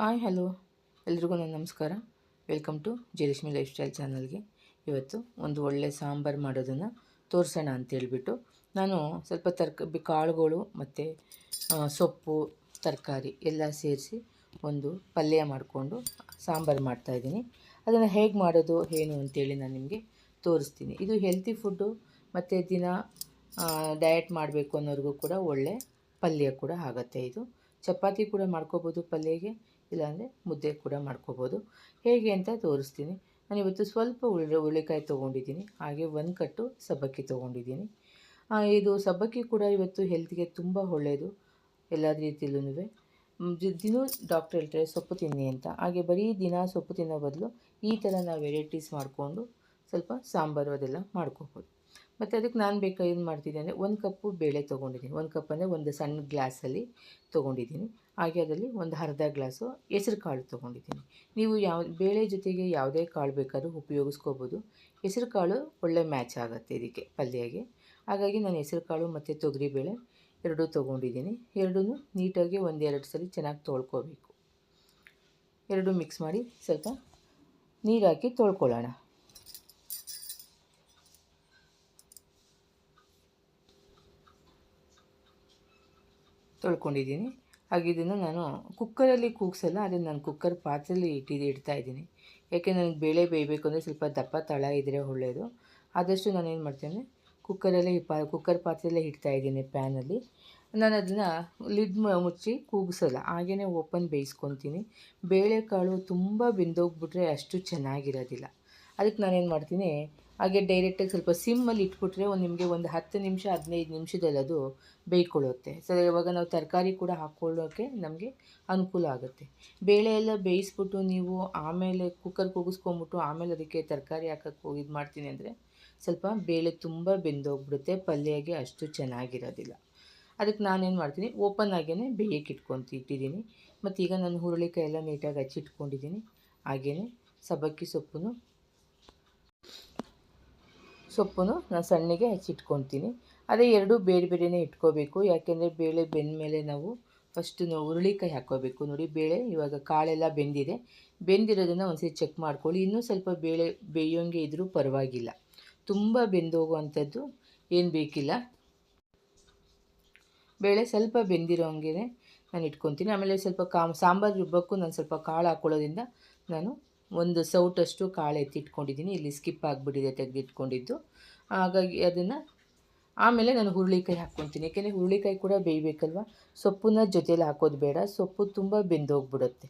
Hi, hello. ಎಲ್ರಿಗೂ ನನ್ನ ನಮಸ್ಕಾರ. Welcome to Jayalakshmi lifestyle ಚಾನಲ್ಗೆ. ಇವತ್ತು ಒಂದು ಒಳ್ಳೆ ಸಾಂಬಾರು ಮಾಡೋದನ್ನು ತೋರಿಸೋಣ ಅಂತೇಳ್ಬಿಟ್ಟು ನಾನು ಸ್ವಲ್ಪ ತರ್ಕ ಕಾಳುಗಳು ಮತ್ತು ಸೊಪ್ಪು, ತರಕಾರಿ ಎಲ್ಲ ಸೇರಿಸಿ ಒಂದು ಪಲ್ಯ ಮಾಡಿಕೊಂಡು ಸಾಂಬಾರು ಮಾಡ್ತಾಯಿದ್ದೀನಿ ಅದನ್ನು ಹೇಗೆ ಮಾಡೋದು, ಏನು ಅಂತೇಳಿ ನಾನು ನಿಮಗೆ ತೋರಿಸ್ತೀನಿ. ಇದು ಹೆಲ್ತಿ ಫುಡ್ಡು ಮತ್ತು ದಿನ ಡಯಟ್ ಮಾಡಬೇಕು ಅನ್ನೋರಿಗೂ ಕೂಡ ಒಳ್ಳೆ ಪಲ್ಯ ಕೂಡ ಆಗುತ್ತೆ ಇದು. ಚಪಾತಿ ಕೂಡ ಮಾಡ್ಕೋಬೋದು ಪಲ್ಯಗೆ. ಇಲ್ಲಾಂದರೆ ಮುದ್ದೆ ಕೂಡ ಮಾಡ್ಕೋಬೋದು. ಹೇಗೆ ಅಂತ ತೋರಿಸ್ತೀನಿ. ನಾನು ಇವತ್ತು ಸ್ವಲ್ಪ ಉಳ್ಳಿ ಹುಳ್ಳಿಕಾಯಿ ತೊಗೊಂಡಿದ್ದೀನಿ. ಹಾಗೆ ಒಂದು ಕಟ್ಟು ಸಬ್ಬಕ್ಕಿ ತೊಗೊಂಡಿದ್ದೀನಿ. ಇದು ಸಬ್ಬಕ್ಕಿ ಕೂಡ ಇವತ್ತು ಹೆಲ್ತ್ಗೆ ತುಂಬ ಒಳ್ಳೆಯದು ಎಲ್ಲ ರೀತಿಯಲ್ಲೂ ದಿನೂ ಡಾಕ್ಟರ್ ಹೇಳ್ತಾರೆ ಸೊಪ್ಪು ತಿನ್ನಿ ಅಂತ. ಹಾಗೆ ಬರೀ ದಿನ ಸೊಪ್ಪು ತಿನ್ನೋ ಬದಲು ಈ ಥರ ನಾವು ವೆರೈಟೀಸ್ ಮಾಡಿಕೊಂಡು ಸ್ವಲ್ಪ ಸಾಂಬಾರು ಅದೆಲ್ಲ ಮಾಡ್ಕೋಬೋದು. ಮತ್ತು ಅದಕ್ಕೆ ನಾನು ಬೇಕಾ ಏನು ಮಾಡ್ತಿದ್ದೆ ಅಂದರೆ ಒಂದು ಕಪ್ಪು ಬೇಳೆ ತೊಗೊಂಡಿದ್ದೀನಿ. ಒಂದು ಕಪ್ ಅಂದರೆ ಒಂದು ಸಣ್ಣ ಗ್ಲಾಸಲ್ಲಿ ತೊಗೊಂಡಿದ್ದೀನಿ. ಹಾಗೆ ಅದರಲ್ಲಿ ಒಂದು ಅರ್ಧ ಗ್ಲಾಸು ಹೆಸ್ರು ಕಾಳು ತೊಗೊಂಡಿದ್ದೀನಿ. ನೀವು ಯಾವ, ಬೇಳೆ ಜೊತೆಗೆ ಯಾವುದೇ ಕಾಳು ಬೇಕಾದರೂ ಉಪಯೋಗಿಸ್ಕೋಬೋದು. ಹೆಸ್ರು ಕಾಳು ಒಳ್ಳೆ ಮ್ಯಾಚ್ ಆಗುತ್ತೆ ಇದಕ್ಕೆ ಪಲ್ಯಗೆ. ಹಾಗಾಗಿ ನಾನು ಹೆಸ್ರು ಕಾಳು ಮತ್ತು ತೊಗರಿಬೇಳೆ ಎರಡೂ ತೊಗೊಂಡಿದ್ದೀನಿ. ಎರಡೂ ನೀಟಾಗಿ ಒಂದೆರಡು ಸಲ ಚೆನ್ನಾಗಿ ತೊಳ್ಕೊಬೇಕು. ಎರಡು ಮಿಕ್ಸ್ ಮಾಡಿ ಸ್ವಲ್ಪ ನೀರು ಹಾಕಿ ತೊಳ್ಕೊಳ್ಳೋಣ. ತೊಳ್ಕೊಂಡಿದ್ದೀನಿ. ಹಾಗೆ ಇದನ್ನು ನಾನು ಕುಕ್ಕರಲ್ಲಿ ಕೂಗ್ಸಲ್ಲ, ಆದರೆ ನಾನು ಕುಕ್ಕರ್ ಪಾತ್ರೆಯಲ್ಲಿ ಇಟ್ಟಿದ್ದು ಇಡ್ತಾ ಇದ್ದೀನಿ. ಯಾಕೆ ನನಗೆ ಬೇಳೆ ಬೇಯಬೇಕು ಅಂದರೆ ಸ್ವಲ್ಪ ದಪ್ಪ ತಳ ಇದ್ದರೆ ಒಳ್ಳೆಯದು ಆದಷ್ಟು ನಾನೇನು ಮಾಡ್ತೇನೆ ಕುಕ್ಕರಲ್ಲೇ ಪಾ, ಕುಕ್ಕರ್ ಪಾತ್ರೆಯಲ್ಲೇ ಇಡ್ತಾ ಇದ್ದೀನಿ ಪ್ಯಾನಲ್ಲಿ. ನಾನು ಅದನ್ನು ಲಿಡ್ ಮುಚ್ಚಿ ಕೂಗಿಸಲ್ಲ ಹಾಗೆಯೇ ಓಪನ್ ಬೇಯಿಸ್ಕೊತೀನಿ. ಬೇಳೆಕಾಳು ತುಂಬ ಬೆಂದೋಗ್ಬಿಟ್ರೆ ಅಷ್ಟು ಚೆನ್ನಾಗಿರೋದಿಲ್ಲ. ಅದಕ್ಕೆ ನಾನೇನು ಮಾಡ್ತೀನಿ ಹಾಗೆ ಡೈರೆಕ್ಟಾಗಿ ಸ್ವಲ್ಪ ಸಿಮ್ಮಲ್ಲಿ ಇಟ್ಬಿಟ್ರೆ ಒಂದು ನಿಮಗೆ ಒಂದು ಹತ್ತು ನಿಮಿಷ, ಹದಿನೈದು ನಿಮಿಷದಲ್ಲಿ ಅದು ಬೇಯ್ಕೊಳ್ಳುತ್ತೆ. ಸೊ ಇವಾಗ ನಾವು ತರಕಾರಿ ಕೂಡ ಹಾಕ್ಕೊಳ್ಳೋಕ್ಕೆ ನಮಗೆ ಅನುಕೂಲ ಆಗುತ್ತೆ. ಬೇಳೆ ಎಲ್ಲ ಬೇಯಿಸ್ಬಿಟ್ಟು ನೀವು ಆಮೇಲೆ ಕುಕ್ಕರ್ ಕೂಗಿಸ್ಕೊಂಬಿಟ್ಟು ಆಮೇಲೆ ಅದಕ್ಕೆ ತರಕಾರಿ ಹಾಕಕ್ಕೆ ಇದು ಮಾಡ್ತೀನಿ ಅಂದರೆ ಸ್ವಲ್ಪ ಬೇಳೆ ತುಂಬ ಬೆಂದೋಗ್ಬಿಡುತ್ತೆ, ಪಲ್ಯಗೆ ಅಷ್ಟು ಚೆನ್ನಾಗಿರೋದಿಲ್ಲ. ಅದಕ್ಕೆ ನಾನೇನು ಮಾಡ್ತೀನಿ ಓಪನ್ ಆಗೇ ಬೇಯಕ್ಕೆ ಇಟ್ಕೊತ ಇಟ್ಟಿದ್ದೀನಿ. ಮತ್ತು ಈಗ ನಾನು ಹುರುಳಿಕಾಯಿ ಎಲ್ಲ ನೀಟಾಗಿ ಹಚ್ಚಿಟ್ಕೊಂಡಿದ್ದೀನಿ. ಹಾಗೆಯೇ ಸಬ್ಬಕ್ಕಿ ಸೊಪ್ಪು ಸೊಪ್ಪನ್ನು ನಾನು ಸಣ್ಣಗೆ ಹೆಚ್ಚಿಟ್ಕೊತೀನಿ ಅದೇ ಎರಡೂ ಬೇರೆ ಬೇರೆನೇ ಇಟ್ಕೋಬೇಕು. ಯಾಕೆಂದರೆ ಬೇಳೆ ಬೆಂದ ಮೇಲೆ ನಾವು ಫಸ್ಟ್ ನಾವು ಹುರುಳಿಕಾಯಿ ಹಾಕೋಬೇಕು ನೋಡಿ ಬೇಳೆ ಇವಾಗ ಕಾಳೆಲ್ಲ ಬೆಂದಿದೆ. ಬೆಂದಿರೋದನ್ನು ಒಂದ್ಸರಿ ಚೆಕ್ ಮಾಡ್ಕೊಳ್ಳಿ. ಇನ್ನೂ ಸ್ವಲ್ಪ ಬೇಳೆ ಬೇಯೋಂಗೆ ಇದ್ದರೂ ಪರವಾಗಿಲ್ಲ. ತುಂಬ ಬೆಂದೋಗುವಂಥದ್ದು ಏನು ಬೇಕಿಲ್ಲ. ಬೇಳೆ ಸ್ವಲ್ಪ ಬೆಂದಿರೋ ಹಂಗೆ ನಾನು ಇಟ್ಕೊತೀನಿ ಆಮೇಲೆ ಸ್ವಲ್ಪ ಕಾ ಸಾಂಬಾರು ರುಬ್ಬಕ್ಕೂ ನಾನು ಸ್ವಲ್ಪ ಕಾಳು ಹಾಕ್ಕೊಳ್ಳೋದ್ರಿಂದ ನಾನು ಒಂದು ಸೌಟಷ್ಟು ಕಾಳು ಎತ್ತಿಟ್ಕೊಂಡಿದ್ದೀನಿ. ಇಲ್ಲಿ ಸ್ಕಿಪ್ ಆಗಿಬಿಟ್ಟಿದೆ ತೆಗೆದಿಟ್ಕೊಂಡಿದ್ದು. ಹಾಗಾಗಿ ಅದನ್ನು ಆಮೇಲೆ ನಾನು ಹುರುಳಿಕಾಯಿ ಹಾಕ್ಕೊತೀನಿ. ಯಾಕೆಂದರೆ ಹುರುಳಿಕಾಯಿ ಕೂಡ ಬೇಯಬೇಕಲ್ವ? ಸೊಪ್ಪನ್ನ ಜೊತೆಯಲ್ಲಿ ಹಾಕೋದು ಬೇಡ. ಸೊಪ್ಪು ತುಂಬ ಬೆಂದೋಗ್ಬಿಡುತ್ತೆ.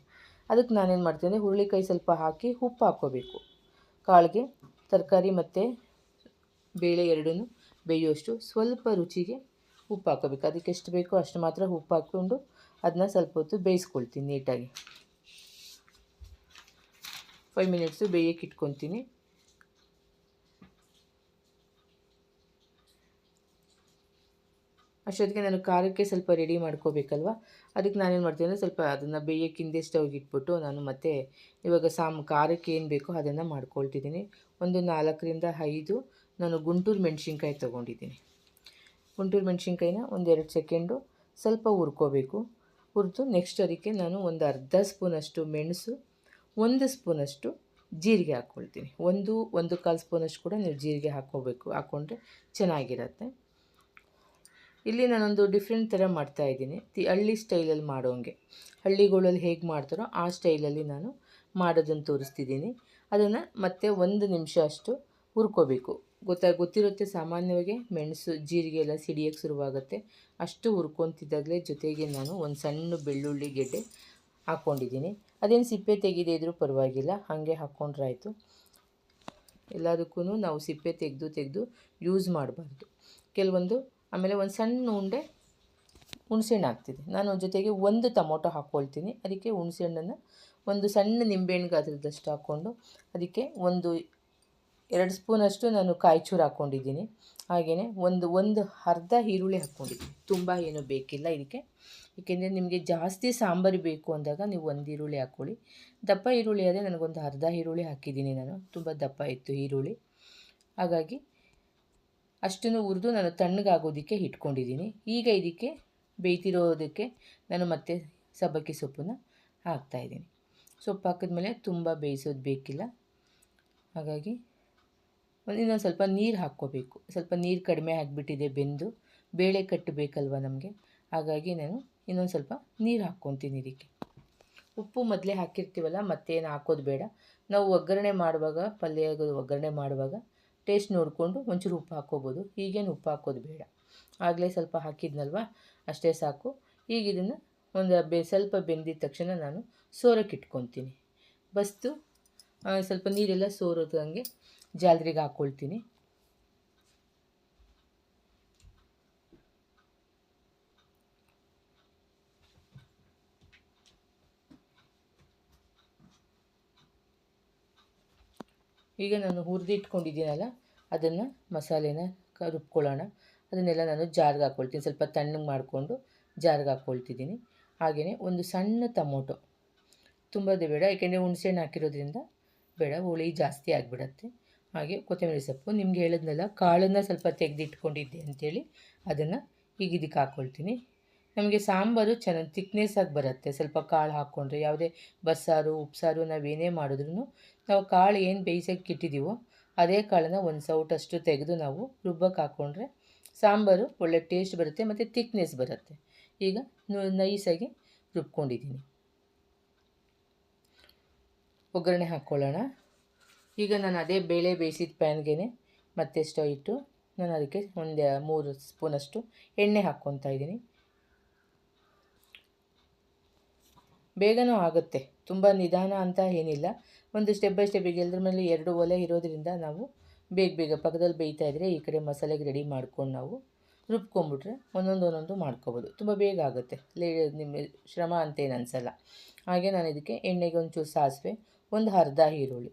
ಅದಕ್ಕೆ ನಾನೇನು ಮಾಡ್ತೀನಿ, ಹುರುಳಿಕಾಯಿ ಸ್ವಲ್ಪ ಹಾಕಿ ಉಪ್ಪು ಹಾಕ್ಕೋಬೇಕು. ಕಾಳಿಗೆ ತರಕಾರಿ ಮತ್ತು ಬೇಳೆ ಎರಡೂ ಬೇಯೋಷ್ಟು ಸ್ವಲ್ಪ ರುಚಿಗೆ ಉಪ್ಪು ಹಾಕೋಬೇಕು ಅದಕ್ಕೆ ಎಷ್ಟು ಬೇಕೋ ಅಷ್ಟು ಮಾತ್ರ ಉಪ್ಪು ಹಾಕ್ಕೊಂಡು ಅದನ್ನ ಸ್ವಲ್ಪ ಹೊತ್ತು ಬೇಯಿಸ್ಕೊಳ್ತೀನಿ ನೀಟಾಗಿ. ಫೈವ್ ಮಿನಿಟ್ಸು ಬೇಯಕ್ಕೆ ಇಟ್ಕೊತೀನಿ. ಅಷ್ಟೊತ್ತಿಗೆ ನಾನು ಖಾರಕ್ಕೆ ಸ್ವಲ್ಪ ರೆಡಿ ಮಾಡ್ಕೋಬೇಕಲ್ವ? ಅದಕ್ಕೆ ನಾನೇನು ಮಾಡ್ತೀನಿ ಅಂದರೆ ಸ್ವಲ್ಪ ಅದನ್ನು ಬೇಯೋಕ್ಕಿಂದೆ ಸ್ಟವ್ಗೆ ಇಟ್ಬಿಟ್ಟು ನಾನು ಮತ್ತೆ ಇವಾಗ ಸಾಮ್ ಖಾರಕ್ಕೆ ಏನು ಬೇಕೋ ಅದನ್ನು ಮಾಡ್ಕೊಳ್ತಿದ್ದೀನಿ. ಒಂದು ನಾಲ್ಕರಿಂದ ಐದು ನಾನು ಗುಂಟೂರು ಮೆಣಸಿನ್ಕಾಯಿ ತೊಗೊಂಡಿದ್ದೀನಿ. ಗುಂಟೂರು ಮೆಣಸಿನ್ಕಾಯಿನ ಒಂದೆರಡು ಸೆಕೆಂಡು ಸ್ವಲ್ಪ ಹುರ್ಕೋಬೇಕು. ಹುರಿದು ನೆಕ್ಸ್ಟ್ ಅದಕ್ಕೆ ನಾನು ಒಂದು ಅರ್ಧ ಸ್ಪೂನಷ್ಟು ಮೆಣಸು ಒಂದು ಸ್ಪೂನಷ್ಟು ಜೀರಿಗೆ ಹಾಕ್ಕೊಳ್ತೀನಿ. ಒಂದು ಒಂದು ಕಾಲು ಸ್ಪೂನಷ್ಟು ಕೂಡ ನೀವು ಜೀರಿಗೆ ಹಾಕ್ಕೋಬೇಕು. ಹಾಕ್ಕೊಂಡ್ರೆ ಚೆನ್ನಾಗಿರತ್ತೆ. ಇಲ್ಲಿ ನಾನೊಂದು ಡಿಫ್ರೆಂಟ್ ಥರ ಮಾಡ್ತಾಯಿದ್ದೀನಿ ತಿ, ಹಳ್ಳಿ ಸ್ಟೈಲಲ್ಲಿ ಮಾಡೋಂಗೆ. ಹಳ್ಳಿಗಳಲ್ಲಿ ಹೇಗೆ ಮಾಡ್ತಾರೋ ಆ ಸ್ಟೈಲಲ್ಲಿ ನಾನು ಮಾಡೋದನ್ನು ತೋರಿಸ್ತಿದ್ದೀನಿ. ಅದನ್ನು ಮತ್ತೆ ಒಂದು ನಿಮಿಷ ಅಷ್ಟು ಹುರ್ಕೋಬೇಕು. ಗೊತ್ತಾ, ಗೊತ್ತಿರುತ್ತೆ ಸಾಮಾನ್ಯವಾಗಿ ಮೆಣಸು, ಜೀರಿಗೆ ಎಲ್ಲ ಸಿಡಿಯೋಕ್ಕೆ ಶುರುವಾಗುತ್ತೆ. ಅಷ್ಟು ಹುರ್ಕೊತಿದ್ದಾಗಲೇ ಜೊತೆಗೆ ನಾನು ಒಂದು ಸಣ್ಣ ಬೆಳ್ಳುಳ್ಳಿ ಗೆಡ್ಡೆ ಹಾಕ್ಕೊಂಡಿದ್ದೀನಿ. ಅದೇನು ಸಿಪ್ಪೆ ತೆಗೆದೇ ಇದ್ರೂ ಪರವಾಗಿಲ್ಲ, ಹಾಗೆ ಹಾಕ್ಕೊಂಡ್ರಾಯಿತು ಎಲ್ಲದಕ್ಕೂ ನಾವು ಸಿಪ್ಪೆ ತೆಗೆದು ತೆಗೆದು ಯೂಸ್ ಮಾಡಬಾರ್ದು. ಕೆಲವೊಂದು, ಆಮೇಲೆ ಒಂದು ಸಣ್ಣ ಉಂಡೆ ಹುಣಸೆಹಣ್ಣು ಹಾಕ್ತಿದ್ದೆ ನಾನು ಜೊತೆಗೆ ಒಂದು ಟೊಮೊಟೊ ಹಾಕ್ಕೊಳ್ತೀನಿ ಅದಕ್ಕೆ ಹುಣಸೆಹಣ್ಣನ್ನು ಒಂದು ಸಣ್ಣ ನಿಂಬೆಹಣ್ಣು ಗಾತ್ರದಷ್ಟು ಹಾಕ್ಕೊಂಡು, ಅದಕ್ಕೆ ಒಂದು ಎರಡು ಸ್ಪೂನಷ್ಟು ನಾನು ಕಾಯಿಚೂರು ಹಾಕ್ಕೊಂಡಿದ್ದೀನಿ ಹಾಗೆಯೇ ಒಂದು ಒಂದು ಅರ್ಧ ಈರುಳ್ಳಿ ಹಾಕ್ಕೊಂಡಿದ್ದೀನಿ ತುಂಬ ಏನು ಬೇಕಿಲ್ಲ ಇದಕ್ಕೆ. ಏಕೆಂದರೆ ನಿಮಗೆ ಜಾಸ್ತಿ ಸಾಂಬಾರು ಬೇಕು ಅಂದಾಗ ನೀವು ಒಂದು ಈರುಳ್ಳಿ ಹಾಕ್ಕೊಳ್ಳಿ ದಪ್ಪ ಈರುಳ್ಳಿ ಆದರೆ ನನಗೊಂದು ಅರ್ಧ ಈರುಳ್ಳಿ ಹಾಕಿದ್ದೀನಿ ನಾನು. ತುಂಬ ದಪ್ಪ ಇತ್ತು ಈರುಳ್ಳಿ. ಹಾಗಾಗಿ ಅಷ್ಟನ್ನು ಹುರಿದು ನಾನು ತಣ್ಣಗಾಗೋದಕ್ಕೆ ಇಟ್ಕೊಂಡಿದ್ದೀನಿ. ಈಗ ಇದಕ್ಕೆ ಬೇಯ್ತಿರೋದಕ್ಕೆ ನಾನು ಮತ್ತೆ ಸಬ್ಬಕ್ಕಿ ಸೊಪ್ಪನ್ನು ಹಾಕ್ತಾಯಿದ್ದೀನಿ ಸೊಪ್ಪು ಹಾಕಿದ್ಮೇಲೆ ತುಂಬ ಬೇಯಿಸೋದು ಬೇಕಿಲ್ಲ. ಹಾಗಾಗಿ ಇನ್ನೊಂದು ಸ್ವಲ್ಪ ನೀರು ಹಾಕ್ಕೋಬೇಕು. ಸ್ವಲ್ಪ ನೀರು ಕಡಿಮೆ ಆಗಿಬಿಟ್ಟಿದೆ ಬೆಂದು. ಬೇಳೆ ಕಟ್ಟಬೇಕಲ್ವ ನಮಗೆ? ಹಾಗಾಗಿ ನಾನು ಇನ್ನೊಂದು ಸ್ವಲ್ಪ ನೀರು ಹಾಕ್ಕೊತೀನಿ ಇದಕ್ಕೆ. ಉಪ್ಪು ಮೊದಲೇ ಹಾಕಿರ್ತೀವಲ್ಲ, ಮತ್ತೇನು ಹಾಕೋದು ಬೇಡ. ನಾವು ಒಗ್ಗರಣೆ ಮಾಡುವಾಗ ಪಲ್ಯ ಒಗ್ಗರಣೆ ಮಾಡುವಾಗ ಟೇಸ್ಟ್ ನೋಡಿಕೊಂಡು ಒಂಚೂರು ಉಪ್ಪು ಹಾಕ್ಕೋಬೋದು. ಈಗೇನು ಉಪ್ಪು ಹಾಕೋದು ಬೇಡ. ಆಗಲೇ ಸ್ವಲ್ಪ ಹಾಕಿದ್ನಲ್ವ? ಅಷ್ಟೇ ಸಾಕು. ಈಗ ಇದನ್ನು ಒಂದು ಬೆ, ಸ್ವಲ್ಪ ಬೆಂದಿದ ತಕ್ಷಣ ನಾನು ಸೋರಕ್ಕೆ ಇಟ್ಕೊತೀನಿ. ಬಸ್ತು ಸ್ವಲ್ಪ ನೀರೆಲ್ಲ ಸೋರೋದಂಗೆ ಜಾಲ್ರಿಗೆ ಹಾಕ್ಕೊಳ್ತೀನಿ ಈಗ ನಾನು ಹುರಿದಿಟ್ಕೊಂಡಿದ್ದೀನಲ್ಲ ಅದನ್ನು ಮಸಾಲೆನ ರುಬ್ಕೊಳ್ಳೋಣ. ಅದನ್ನೆಲ್ಲ ನಾನು ಜಾರ್ಗೆ ಹಾಕ್ಕೊಳ್ತೀನಿ. ಸ್ವಲ್ಪ ತಣ್ಣಗೆ ಮಾಡಿಕೊಂಡು ಜಾರ್ಗೆ ಹಾಕ್ಕೊಳ್ತಿದ್ದೀನಿ. ಹಾಗೆಯೇ ಒಂದು ಸಣ್ಣ ಟೊಮೊಟೊ. ತುಂಬದೇ ಬೇಡ, ಏಕೆಂದರೆ ಹುಣಸೆಹಣ್ಣು ಹಾಕಿರೋದ್ರಿಂದ ಬೇಡ, ಹುಳಿ ಜಾಸ್ತಿ ಆಗಿಬಿಡತ್ತೆ. ಹಾಗೆ ಕೊತ್ತಂಬರಿ ಸೊಪ್ಪು. ನಿಮಗೆ ಹೇಳಿದ್ನಲ್ಲ, ಕಾಳನ್ನು ಸ್ವಲ್ಪ ತೆಗೆದಿಟ್ಕೊಂಡಿದ್ದೆ ಅಂಥೇಳಿ ಅದನ್ನು ಈಗ ಇದಕ್ಕೆ ಹಾಕ್ಕೊಳ್ತೀನಿ. ನಮಗೆ ಸಾಂಬಾರು ಚೆನ್ನಾಗಿ ತಿಕ್ನೆಸ್ ಆಗಿ ಬರುತ್ತೆ. ಸ್ವಲ್ಪ ಕಾಳು ಹಾಕ್ಕೊಂಡ್ರೆ ಯಾವುದೇ ಬಸ್ಸಾರು, ಉಪ್ಸಾರು ನಾವೇನೇ ಮಾಡಿದ್ರೂ ನಾವು ಕಾಳು ಏನು ಬೇಯಿಸೋಕ್ಕೆ ಇಟ್ಟಿದ್ದೀವೋ ಅದೇ ಕಾಳನ್ನು ಒಂದು ಸೌಟಷ್ಟು ತೆಗೆದು ನಾವು ರುಬ್ಬಕ್ಕೆ ಹಾಕ್ಕೊಂಡ್ರೆ ಸಾಂಬಾರು ಒಳ್ಳೆ ಟೇಸ್ಟ್ ಬರುತ್ತೆ ಮತ್ತು ತಿಕ್ನೆಸ್ ಬರುತ್ತೆ. ಈಗ ನೈಸಾಗಿ ರುಬ್ಕೊಂಡಿದ್ದೀನಿ ಒಗ್ಗರಣೆ ಹಾಕ್ಕೊಳ್ಳೋಣ ಈಗ ನಾನು ಅದೇ ಬೇಳೆ ಬೇಯಿಸಿದ ಪ್ಯಾನ್ಗೆ ಮತ್ತೆ ಸ್ಟವ್ ಇಟ್ಟು ನಾನು ಅದಕ್ಕೆ ಒಂದು, ಮೂರು ಸ್ಪೂನಷ್ಟು ಎಣ್ಣೆ ಹಾಕ್ಕೊತಾ ಇದ್ದೀನಿ ಬೇಗನೂ ಆಗುತ್ತೆ. ತುಂಬ ನಿಧಾನ ಅಂತ ಏನಿಲ್ಲ. ಒಂದು ಸ್ಟೆಪ್ ಬೈ ಸ್ಟೆಪ್ ಈಗ ಎಲ್ಲರ ಮೇಲೆ ಎರಡು ಒಲೆ ಇರೋದ್ರಿಂದ ನಾವು ಬೇಗ ಬೇಗ ಪಕ್ಕದಲ್ಲಿ ಬೇಯ್ತಾ ಇದ್ದರೆ ಈ ಕಡೆ ಮಸಾಲೆಗೆ ರೆಡಿ ಮಾಡ್ಕೊಂಡು ನಾವು ರುಬ್ಕೊಂಬಿಟ್ರೆ ಒಂದೊಂದು ಒಂದೊಂದು ಮಾಡ್ಕೊಬೋದು. ತುಂಬ ಬೇಗ ಆಗುತ್ತೆ. ಲೇ, ನಿಮ್ಮ ಶ್ರಮ ಅಂತೇನು ಅನಿಸಲ್ಲ. ಹಾಗೆ ನಾನು ಇದಕ್ಕೆ ಎಣ್ಣೆಗೆ ಒಂಚೂರು ಸಾಸಿವೆ, ಒಂದು ಅರ್ಧ ಈರುಳ್ಳಿ.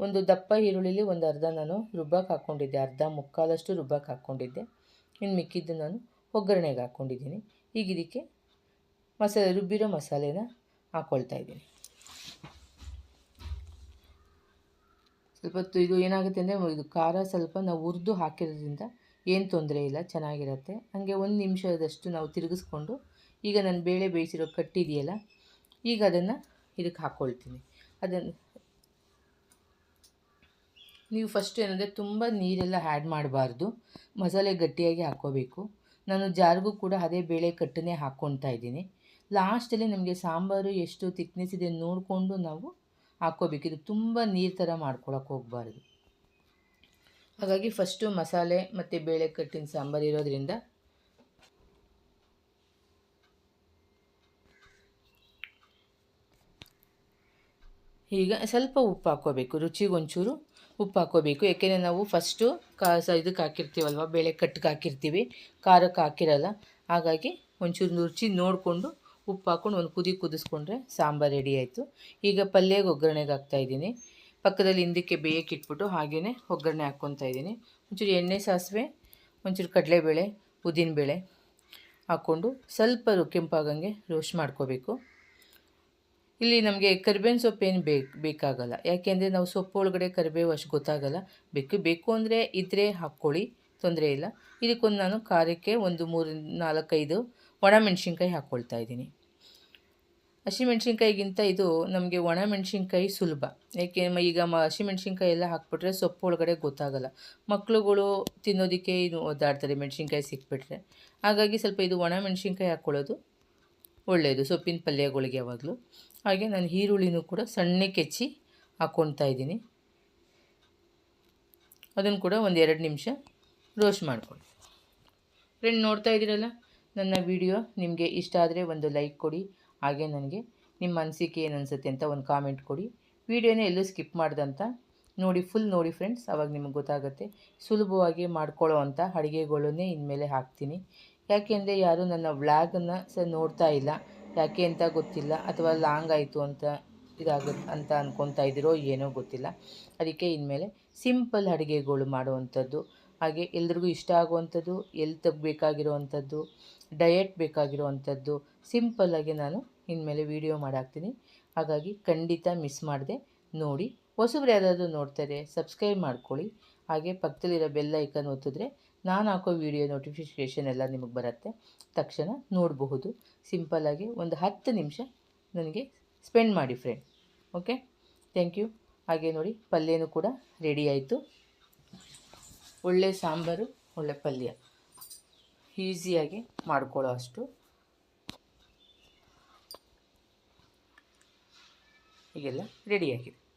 ಒಂದು ದಪ್ಪ ಈರುಳ್ಳಿಲಿ ಒಂದು ಅರ್ಧ ನಾನು ರುಬ್ಬಕ್ಕೆ ಹಾಕ್ಕೊಂಡಿದ್ದೆ. ಅರ್ಧ ಮುಕ್ಕಾಲಷ್ಟು ರುಬ್ಬಕ್ಕೆ ಹಾಕ್ಕೊಂಡಿದ್ದೆ. ಇನ್ನು ಮಿಕ್ಕಿದ್ದು ನಾನು ಒಗ್ಗರಣೆಗೆ ಹಾಕ್ಕೊಂಡಿದ್ದೀನಿ. ಈಗ ಇದಕ್ಕೆ ಮಸಾಲೆ ರುಬ್ಬಿರೋ ಮಸಾಲೆನ ಹಾಕ್ಕೊಳ್ತಾ ಇದ್ದೀನಿ. ಸ್ವಲ್ಪ ಇದು ಏನಾಗುತ್ತೆ ಅಂದರೆ, ಇದು ಖಾರ ಸ್ವಲ್ಪ ನಾವು ಹುರಿದು ಹಾಕಿರೋದ್ರಿಂದ ಏನು ತೊಂದರೆ ಇಲ್ಲ, ಚೆನ್ನಾಗಿರುತ್ತೆ. ಹಾಗೆ ಒಂದು ನಿಮಿಷದಷ್ಟು ನಾವು ತಿರುಗಿಸ್ಕೊಂಡು, ಈಗ ನಾನು ಬೇಳೆ ಬೇಯಿಸಿರೋ ಕಟ್ಟಿದೆಯಲ್ಲ ಈಗ ಅದನ್ನು ಇದಕ್ಕೆ ಹಾಕ್ಕೊಳ್ತೀನಿ ಅದನ್ನು ನೀವು ಫಸ್ಟ್ ಏನಂದರೆ ತುಂಬ ನೀರೆಲ್ಲ ಆ್ಯಡ್ ಮಾಡಬಾರ್ದು. ಮಸಾಲೆ ಗಟ್ಟಿಯಾಗಿ ಹಾಕ್ಕೋಬೇಕು ನಾನು ಜಾರಿಗೂ ಕೂಡ ಅದೇ ಬೇಳೆ ಕಟ್ಟನ್ನೇ ಹಾಕ್ಕೊಳ್ತಾ ಇದ್ದೀನಿ. ಲಾಸ್ಟಲ್ಲಿ ನಮಗೆ ಸಾಂಬಾರು ಎಷ್ಟು ತಿಕ್ನೆಸ್ ಇದೆ ನೋಡಿಕೊಂಡು ನಾವು ಹಾಕ್ಕೋಬೇಕು. ಇದು ತುಂಬ ನೀರು ಥರ ಮಾಡ್ಕೊಳಕ್ಕೆ ಹೋಗಬಾರ್ದು. ಹಾಗಾಗಿ ಫಸ್ಟು ಮಸಾಲೆ ಮತ್ತು ಬೇಳೆ ಕಟ್ಟಿನ ಸಾಂಬಾರು ಇರೋದ್ರಿಂದ ಈಗ ಸ್ವಲ್ಪ ಉಪ್ಪು ಹಾಕ್ಕೋಬೇಕು, ರುಚಿಗೆ ಒಂಚೂರು ಉಪ್ಪು ಹಾಕ್ಕೋಬೇಕು. ಯಾಕೆಂದರೆ ನಾವು ಫಸ್ಟು ಕಾ ಸ ಇದಕ್ಕೆ ಹಾಕಿರ್ತೀವಲ್ವ ಬೇಳೆ ಕಟ್ಟಿಗೆ ಹಾಕಿರ್ತೀವಿ, ಖಾರಕ್ಕೆ ಹಾಕಿರಲ್ಲ. ಹಾಗಾಗಿ ಒಂಚೂರು ರುಚಿ ನೋಡಿಕೊಂಡು ಉಪ್ಪು ಹಾಕ್ಕೊಂಡು ಒಂದು ಕುದಿ ಕುದಿಸ್ಕೊಂಡ್ರೆ ಸಾಂಬಾರು ರೆಡಿ ಆಯಿತು. ಈಗ ಪಲ್ಯಗೆ ಒಗ್ಗರಣೆಗೆ ಹಾಕ್ತಾಯಿದ್ದೀನಿ ಪಕ್ಕದಲ್ಲಿ ಹಿಂದಕ್ಕೆ ಬೇಯಕ್ಕೆ ಇಟ್ಬಿಟ್ಟು ಹಾಗೆಯೇ ಒಗ್ಗರಣೆ ಹಾಕ್ಕೊತಾ ಇದ್ದೀನಿ. ಒಂಚೂರು ಎಣ್ಣೆ, ಸಾಸಿವೆ, ಒಂಚೂರು ಕಡಲೆಬೇಳೆ, ಉದ್ದಿನಬೇಳೆ ಹಾಕ್ಕೊಂಡು ಸ್ವಲ್ಪ ಕೆಂಪಾಗಂಗೆ ರೋಸ್ಟ್ ಮಾಡ್ಕೋಬೇಕು. ಇಲ್ಲಿ ನಮಗೆ ಕರಿಬೇವಿನ ಸೊಪ್ಪೇನು ಬೇಕು, ಬೇಕಾಗಲ್ಲ. ಯಾಕೆಂದರೆ ನಾವು ಸೊಪ್ಪು ಒಳಗಡೆ ಕರಿಬೇವು ಅಷ್ಟು ಗೊತ್ತಾಗಲ್ಲ. ಬೇಕು ಬೇಕು ಅಂದರೆ ಇದ್ದರೆ ಹಾಕ್ಕೊಳ್ಳಿ, ತೊಂದರೆ ಇಲ್ಲ. ಇದಕ್ಕೊಂದು ನಾನು ಖಾರಕ್ಕೆ ಒಂದು ಮೂರು ನಾಲ್ಕೈದು ಒಣಮೆಣ್ಸಿನ್ಕಾಯಿ ಹಾಕ್ಕೊಳ್ತಾ ಇದ್ದೀನಿ. ಹಸಿಮೆಣ್ಸಿನ್ಕಾಯಿಗಿಂತ ಇದು ನಮಗೆ ಒಣ ಮೆಣಸಿನ್ಕಾಯಿ ಸುಲಭ. ಏಕೆ ಈಗ ಮ, ಹಸಿಮೆಣ್ಸಿನ್ಕಾಯಿ ಎಲ್ಲ ಹಾಕ್ಬಿಟ್ರೆ ಸೊಪ್ಪು ಒಳಗಡೆ ಗೊತ್ತಾಗಲ್ಲ. ಮಕ್ಳುಗಳು ತಿನ್ನೋದಕ್ಕೆ ಇದು ಒದ್ದಾಡ್ತಾರೆ, ಮೆಣಸಿನ್ಕಾಯಿ ಸಿಕ್ಬಿಟ್ರೆ. ಹಾಗಾಗಿ ಸ್ವಲ್ಪ ಇದು ಒಣ ಮೆಣಸಿನ್ಕಾಯಿ ಹಾಕ್ಕೊಳ್ಳೋದು ಒಳ್ಳೆಯದು, ಸೊಪ್ಪಿನ ಪಲ್ಯಗಳಿಗೆ ಯಾವಾಗಲೂ. ಹಾಗೆ ನಾನು ಈರುಳ್ಳಿನೂ ಕೂಡ ಸಣ್ಣಕ್ಕೆ ಕೆಚ್ಚಿ ಹಾಕ್ಕೊಳ್ತಾ ಇದ್ದೀನಿ. ಅದನ್ನು ಕೂಡ ಒಂದು ಎರಡು ನಿಮಿಷ ರೋಸ್ಟ್ ಮಾಡ್ಕೊಳ್ಳಿ. ಫ್ರೆಂಡ್ ನೋಡ್ತಾ ಇದ್ದೀರಲ್ಲ, ನನ್ನ ವಿಡಿಯೋ ನಿಮಗೆ ಇಷ್ಟ ಆದರೆ ಒಂದು ಲೈಕ್ ಕೊಡಿ. ಹಾಗೆ ನನಗೆ ನಿಮ್ಮ ಅನಿಸಿಕೆ ಏನು ಅನಿಸುತ್ತೆ ಅಂತ ಒಂದು ಕಾಮೆಂಟ್ ಕೊಡಿ. ವಿಡಿಯೋನೇ ಎಲ್ಲೂ ಸ್ಕಿಪ್ ಮಾಡ್ದಂತ ನೋಡಿ ಫುಲ್ ನೋಡಿ ಫ್ರೆಂಡ್ಸ್ ಅವಾಗ ನಿಮಗೆ ಗೊತ್ತಾಗುತ್ತೆ. ಸುಲಭವಾಗಿ ಮಾಡ್ಕೊಳ್ಳೋ ಅಂಥ ಅಡುಗೆಗಳನ್ನೇ ಇನ್ಮೇಲೆ ಹಾಕ್ತೀನಿ. ಯಾಕೆಂದರೆ ಯಾರೂ ನನ್ನ ವ್ಲಾಗನ್ನು ಸಹ ನೋಡ್ತಾ ಇಲ್ಲ. ಯಾಕೆ ಅಂತ ಗೊತ್ತಿಲ್ಲ. ಅಥವಾ ಲಾಂಗ್ ಆಯಿತು ಅಂತ ಇದಾಗುತ್ತೆ ಅಂತ ಅಂದ್ಕೊತಾ ಇದ್ದೀರೋ ಏನೋ ಗೊತ್ತಿಲ್ಲ. ಅದಕ್ಕೆ ಇನ್ಮೇಲೆ ಸಿಂಪಲ್ ಅಡುಗೆಗಳು ಮಾಡುವಂಥದ್ದು. ಹಾಗೆ ಎಲ್ರಿಗೂ ಇಷ್ಟ ಆಗುವಂಥದ್ದು ಎಲ್ಲಿ ಬೇಕಾಗಿರುವಂಥದ್ದು ಡಯಟ್ ಬೇಕಾಗಿರುವಂಥದ್ದು ಸಿಂಪಲ್ಲಾಗಿ ನಾನು ಇನ್ಮೇಲೆ ವೀಡಿಯೋ ಮಾಡಾಕ್ತೀನಿ. ಹಾಗಾಗಿ ಖಂಡಿತ ಮಿಸ್ ಮಾಡಿದೆ. ನೋಡಿ, ಹೊಸಬ್ರು ಯಾರಾದರೂ ನೋಡ್ತಾರೆ ಸಬ್ಸ್ಕ್ರೈಬ್ ಮಾಡ್ಕೊಳ್ಳಿ. ಹಾಗೆ ಪಕ್ಕದಲ್ಲಿರೋ ಬೆಲ್ಲ ಐಕನ್ ಒತ್ತಿದ್ರೆ ನಾನು ಹಾಕೋ ವೀಡಿಯೋ ನೋಟಿಫಿಕೇಷನ್ ಎಲ್ಲ ನಿಮಗೆ ಬರುತ್ತೆ. ತಕ್ಷಣ ನೋಡಬಹುದು. ಸಿಂಪಲ್ಲಾಗಿ ಒಂದು ಹತ್ತು ನಿಮಿಷ ನನಗೆ ಸ್ಪೆಂಡ್ ಮಾಡಿ ಫ್ರೆಂಡ್ ಓಕೆ ಥ್ಯಾಂಕ್ ಯು ಹಾಗೆ ನೋಡಿ, ಪಲ್ಯನೂ ಕೂಡ ರೆಡಿ ಆಯಿತು. ಒಳ್ಳೆ ಸಾಂಬಾರು ಒಳ್ಳೆ ಪಲ್ಯ. ಈಸಿಯಾಗಿ ಮಾಡ್ಕೊಳ್ಳೋ ಅಷ್ಟು. ಹೀಗೆಲ್ಲ ರೆಡಿಯಾಗಿದೆ